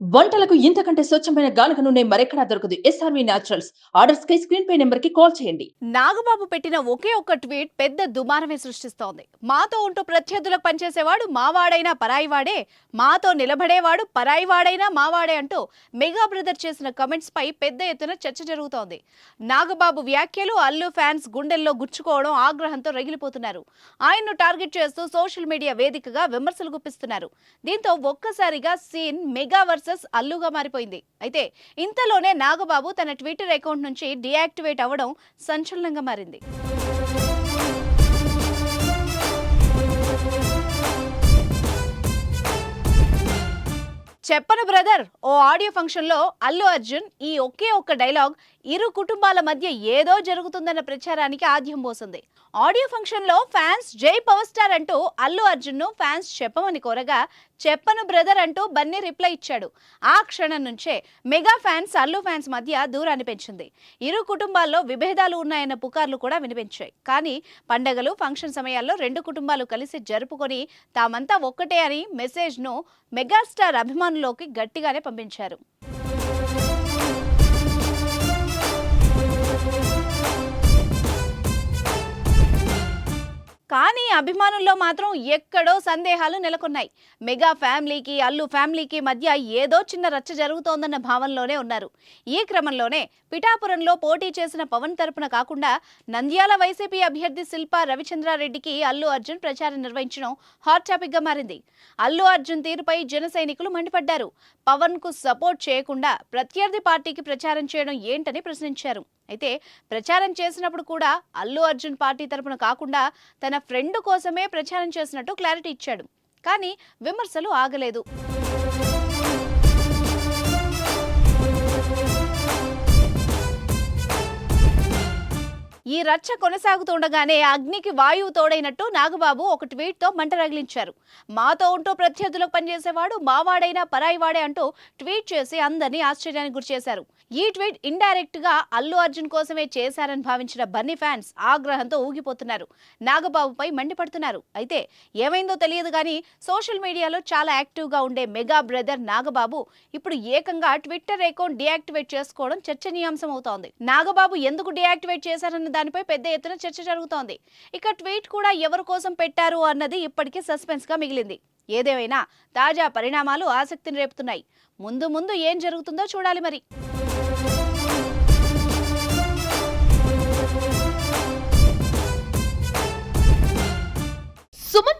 వంటలకు ఇంతకంటే స్వచ్ఛమైన గానుగ నూనె మరెక్కడా దొరకదు. ఎస్ఆర్వి న్యాచురల్స్ ఆర్డర్స్ కై స్క్రీన్ పై నెంబర్కి కాల్ చేయండి. నాగబాబు పెట్టిన ఒకే ఒక్క ట్వీట్ పెద్ద దుమారమే సృష్టిస్తోంది. మాతో ఉంటూ ప్రత్యర్థులకు పనిచేసేవాడు మావాడైనా పరాయివాడే మాతో నిలబడేవాడు పరాయివాడైనా మావాడే అంటూ మెగా బ్రదర్ చేసిన కమెంట్స్ పై పెద్ద ఎత్తున చర్చ జరుగుతోంది. నాగబాబు వ్యాఖ్యలు అల్లు ఫ్యాన్స్ గుండెల్లో గుచ్చుకోవడం ఆగ్రహంతో రగిలిపోతున్నారు. ఆయన్ను టార్గెట్ చేస్తూ సోషల్ మీడియా వేదికగా విమర్శలు గుప్పిస్తున్నారు. దీంతో ఒక్కసారిగా సీన్ మెగా వర్సెస్ అల్లుగా మారిపోయింది. అయితే ఇంతలోనే నాగబాబు తన ట్విట్టర్ అకౌంట్ నుంచి డియాక్టివేట్ అవ్వడం సంచలనంగా మారింది. చెప్పను బ్రదర్ ఓ ఆడియో ఫంక్షన్లో అల్లు అర్జున్ ఈ ఒకే ఒక్క డైలాగ్ ఇరు కుటుంబాల మధ్య ఏదో జరుగుతుందన్న ప్రచారానికి ఆద్యం పోసింది. ఆడియో ఫంక్షన్లో ఫ్యాన్స్ జై పవర్ స్టార్ అంటూ అల్లు అర్జున్ను ఫ్యాన్స్ చెప్పమని కోరగా చెప్పను బ్రదర్ అంటూ బన్నీ రిప్లై ఇచ్చాడు. ఆ క్షణం నుంచే మెగా ఫ్యాన్స్ అల్లు ఫ్యాన్స్ మధ్య దూరాన్ని పెంచింది. ఇరు కుటుంబాల్లో విభేదాలు ఉన్నాయన్న పుకార్లు కూడా వినిపించాయి. కానీ పండగలు ఫంక్షన్ సమయాల్లో రెండు కుటుంబాలు కలిసి జరుపుకొని తామంతా ఒక్కటే అని మెసేజ్ను మెగాస్టార్ అభిమానులోకి గట్టిగానే పంపించారు. అభిమానుల్లో మాత్రం ఎక్కడో సందేహాలు నెలకొన్నాయి. మెగా ఫ్యామిలీకి అల్లు ఫ్యామిలీకి మధ్య ఏదో చిన్న రచ్చ జరుగుతోందన్న భావనలోనే ఉన్నారు. ఈ క్రమంలోనే పిఠాపురంలో పోటీ చేసిన పవన్ తరపున కాకుండా నంద్యాల వైసీపీ అభ్యర్థి శిల్పా రవిచంద్రారెడ్డికి అల్లు అర్జున్ ప్రచారం నిర్వహించడం హాట్ టాపిక్గా మారింది. అల్లు అర్జున్ తీరుపై జన సైనికులు మండిపడ్డారు. పవన్కు సపోర్ట్ చేయకుండా ప్రత్యర్థి పార్టీకి ప్రచారం చేయడం ఏంటని ప్రశ్నించారు. అయితే ప్రచారం చేసినప్పుడు కూడా అల్లు అర్జున్ పార్టీ తరపున కాకుండా తన ఫ్రెండ్ కోసమే ప్రచారం చేసినట్టు క్లారిటీ ఇచ్చాడు. కానీ విమర్శలు ఆగలేదు. ఈ రచ్చ కొనసాగుతుండగానే అగ్నికి వాయువు తోడైనట్టు నాగబాబు ఒక ట్వీట్తో మంట రగిలించారు. మాతో ఉంటూ ప్రత్యర్థులకు పనిచేసేవాడు మావాడైనా పరాయివాడే అంటూ ట్వీట్ చేసి అందరినీ ఆశ్చర్యానికి గురిచేశారు. ఈ ట్వీట్ ఇండైరెక్ట్గా అల్లు అర్జున్ కోసమే చేశారని భావించిన బన్నీ ఫ్యాన్స్ ఆగ్రహంతో ఊగిపోతున్నారు. నాగబాబుపై మండిపడుతున్నారు. అయితే ఏమైందో తెలియదు కానీ సోషల్ మీడియాలో చాలా యాక్టివ్గా ఉండే మెగా బ్రదర్ నాగబాబు ఇప్పుడు ఏకంగా ట్విట్టర్ అకౌంట్ డియాక్టివేట్ చేసుకోవడం చర్చనీయాంశం అవుతోంది. నాగబాబు ఎందుకు డియాక్టివేట్ చేశారన్న దానిపై పెద్ద ఎత్తున చర్చ జరుగుతోంది. ఇక ట్వీట్ కూడా ఎవరి కోసం పెట్టారు అన్నది ఇప్పటికీ సస్పెన్స్గా మిగిలింది. ఏదేమైనా తాజా పరిణామాలు ఆసక్తిని రేపుతున్నాయి. ముందు ముందు ఏం జరుగుతుందో చూడాలి మరి.